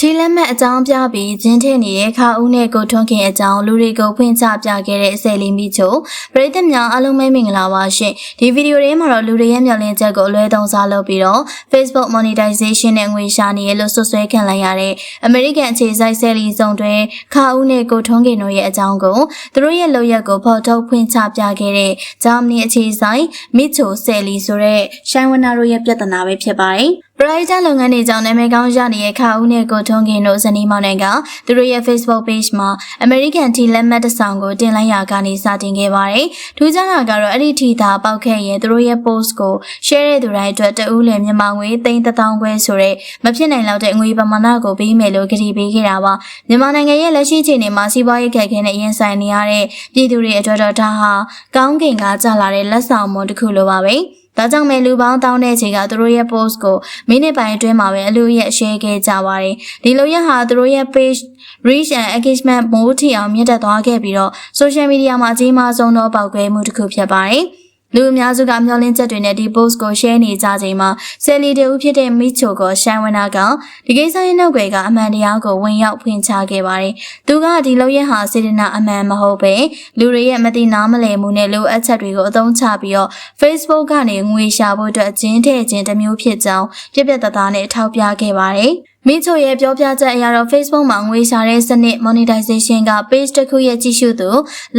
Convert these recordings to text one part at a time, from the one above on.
ထီလက်မှတ်အကြောင်းပြပြီးကျင်းထည့်နေတဲ့ခါဦးနဲ့ကိုထွန်းခင်အကြောင်းလူတွေကိုဖွင့်ချပြခဲ့တဲ့ဆယ်လီမီချိုပရိသတ်များအားလုံးပဲမင်္ဂလာပါရှင်ဒီဗီဒီယိုလေးမှာတော့လူတွေရဲ့မျှော်လင့်ချက်ကိုအလွဲသုံးစားလုပ်ပြီးတော့ Facebook monetization နဲ့ငွေရှာနေရလို့ဆွဆွဲခံလိုက်ရတဲ့ American အခြေစိုက်ဆယ်လီစုံတွဲခါဦးနဲ့ကိုထွန်းခင်တို့ရဲ့အကြောင်းကိုသူတို့ရဲ့လုပ်ရက်ကိုဖော်ထုတ်ဖွင့်ချပြခဲ့တဲ့ဂျာမနီအခြေစိုက်မီချိုဆယ်လီဆိုတဲ့ရှိုင်းဝနာတို့ရဲ့ပြဿနာပဲဖြစ်ပါတယ် ပရိုက်တာလုပ်ငန်းတွေကြောင့်နာမည်ကောင်းရနေတဲ့ခါဦးနဲ့ကိုထွန်းခင်တို့ဇနီးမောင်နှံကသူတို့ရဲ့ Facebook page မှာ American Tea လက်မှတ်တစ်ဆောင်ကိုတင်လိုက်ရာကနေစတင်ခဲ့ပါတယ်။ထူးခြားတာကတော့အဲ့ဒီထီသာပေါက်ခဲ့ရင်သူတို့ရဲ့ post ကို share တဲ့သူတိုင်းအတွက်တဦးလည်မြန်မာငွေ3000ခွဲဆိုတဲ့မဖြစ်နိုင်လောက်တဲ့ငွေပမာဏကိုပေးမယ်လို့ကတိပေးခဲ့တာပါ။မြန်မာနိုင်ငံရဲ့လက်ရှိအခြေအနေမှာစီးပွားရေးခက်ခဲနဲ့ရင်ဆိုင်နေရတဲ့ပြည်သူတွေအတွက်တော့ဒါဟာကောင်းကင်ကကြာလာတဲ့လက်ဆောင်မွန်တစ်ခုလိုပါပဲ။ ဒါကြောင့်မဲလူပေါင်းတောင်းတဲ့ချိန်ကသူတို့ရဲ့ post ကိုမိနစ်ပိုင်းအတွင်းမှာပဲအလူရဲ့ share ခဲ့ကြပါတယ်။ဒီလိုရဟာသူတို့ရဲ့ page reach and engagement မိုးထီအောင်မြင့်တက်သွားခဲ့ပြီးတော့ social media မှာအကြီးမားဆုံးသောပေါက်ကွဲမှုတစ်ခုဖြစ်ပါတယ်။ လူအများစုကမျှော်လင့်ချက်တွေနဲ့ဒီ post ကို share နေကြချိန်မှာဆယ်လီတူဖြစ်တဲ့မိချိုကိုရှိုင်းဝနာကဒီကိစ္စရဲ့နောက်ွယ်ကအမှန်တရားကိုဝင်ရောက်ဖွင့်ချခဲ့ပါတယ်။သူကဒီလောက်ရဟာစေတနာအမှန်မဟုတ်ပဲလူတွေရဲ့မတိနာမလည်မှုနဲ့လိုအပ်ချက်တွေကိုအသုံးချပြီးတော့ Facebook ကနေငွေရှာဖို့အတွက်ကျင်းထည့်ခြင်းတစ်မျိုးဖြစ်ကြောင်းပြပြတသားနဲ့ထောက်ပြခဲ့ပါတယ်။မိချိုရဲ့ပြောပြချက်အရတော့ Facebook မှာငွေရှာတဲ့စနစ် monetization က page တစ်ခုရဲ့ကြည့်ရှုသူ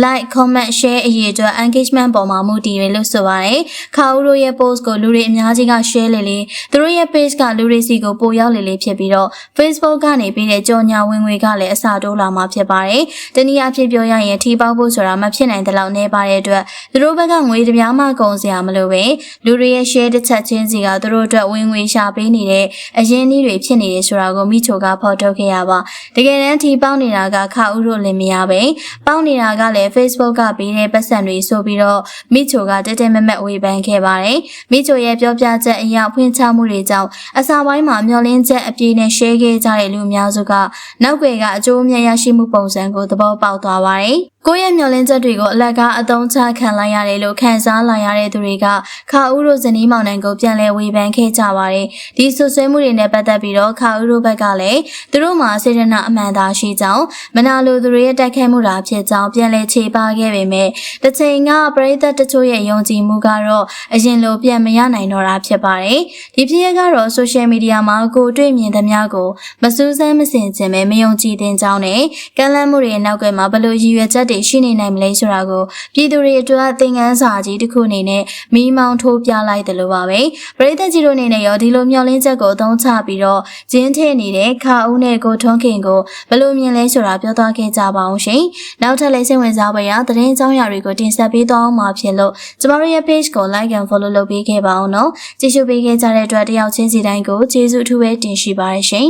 like comment share အရေးအတွက် engagement ပေါ်မှာမူတည်တယ်လို့ဆိုပါတယ်။ခါဦးတို့ရဲ့ post ကိုလူတွေအများကြီးက share လေလေသူတို့ရဲ့ page ကလူတွေစီကိုပို့ရောက်လေလေဖြစ်ပြီးတော့ Facebook ကနေပြီးတဲ့ကြော်ညာဝင်ငွေကလည်းအစတိုးလာမှာဖြစ်ပါတယ်။တနည်းအားဖြင့်ပြောရရင်ထိပေါက်ဖို့ဆိုတာမဖြစ်နိုင်တဲ့လောက်နေပါတဲ့အတွက်သူတို့ဘက်ကငွေတပြားမှကုန်စရာမလိုပဲလူတွေရဲ့ share တစ်ချက်ချင်းစီကသူတို့အတွက်ဝင်ငွေရှာပေးနေတဲ့အရင်းအနှီးတွေဖြစ်နေတယ်ဆိုတာကိုမိချိုကဖော်ထုတ်ခဲ့ရပါတကယ်တမ်းထီပေါက်နေတာကခါဦးတို့လင်မယားပဲပေါက်နေတာကလည်း Facebook ကပေးတဲ့ပတ်စံတွေဆိုပြီးတော့မိချိုကတက်တက်မက်မက်ဝေဖန်ခဲ့ပါတယ်မိချိုရဲ့ပြောပြချက်အရဖွင့်ချမှုတွေကြောင့်အစာပိုင်းမှာမျောလင်းချက်အပြည့်နဲ့ share ခဲ့ကြတဲ့လူအများစုကနောက်ွယ်ကအကျိုးအမြတ်ရရှိမှုပုံစံကိုသဘောပေါက်သွားပါတယ်ကိုယ့်ရဲ့မျှော်လင့်ချက်တွေကိုအလကားအသုံးချခံလိုက်ရတယ်လို့ခံစားလာရတဲ့သူတွေကခါဦးတို့ဇနီးမောင်နှံကိုပြန်လဲဝေဖန်ခဲ့ကြပါတယ်။ဒီဆွဆွဲမှုတွေနဲ့ပတ်သက်ပြီးတော့ခါဦးတို့ဘက်ကလည်းသူတို့မှာစေတနာအမှန်သာရှိကြောင်းမနာလိုသူတွေရဲ့တိုက်ခိုက်မှုတာဖြစ်ကြောင်းပြန်လဲခြေပါခဲ့ပေမဲ့တစ်ချိန်ကပရိသတ်တချို့ရဲ့ယုံကြည်မှုကတော့အရင်လိုပြန်မရနိုင်တော့တာဖြစ်ပါတယ်။ဒီဖြစ်ရပ်ကတော့ social media မှာကိုတွေ့မြင်သမျှကိုမစူးစမ်းမစင်ခြင်းပဲမယုံကြည်သင်ကြောင်းနဲ့ကန့်လန့်မှုတွေနောက်ကမှာဘလို့ရည်ရွယ်ချက်တွေရှိနေနိုင်မလဲဆိုတာကိုပြည်သူတွေအတွက်သင်ခန်းစာကြီးတစ်ခုအနေနဲ့မိမောင်းထိုးပြလိုက်တယ်လို့ပါပဲပရိသတ်ကြီးတို့အနေနဲ့ရောဒီလိုမျှော်လင့်ချက်ကိုအသုံးချပြီးတော့ဂျင်းထည့်နေတဲ့ခါဦးနဲ့ကိုထွန်းခင်ကိုဘလို့မြင်လဲဆိုတာပြောသွားခဲ့ကြပါအောင်ရှင်နောက်ထပ်လည်းစိတ်ဝင်စားဖွယ်ရာသတင်းကြောင်းရာတွေကိုတင်ဆက်ပေးသွားအောင်မှာဖြစ်လို့ကျမတို့ရဲ့ page ကို like and follow လုပ်ပေးခဲ့ပါအောင်နော်ကြည့်ရှုပေးခဲ့ကြတဲ့အတွက်တယောက်ချင်းစီတိုင်းကိုကျေးဇူးအထူးပဲတင်ရှိပါရရှင်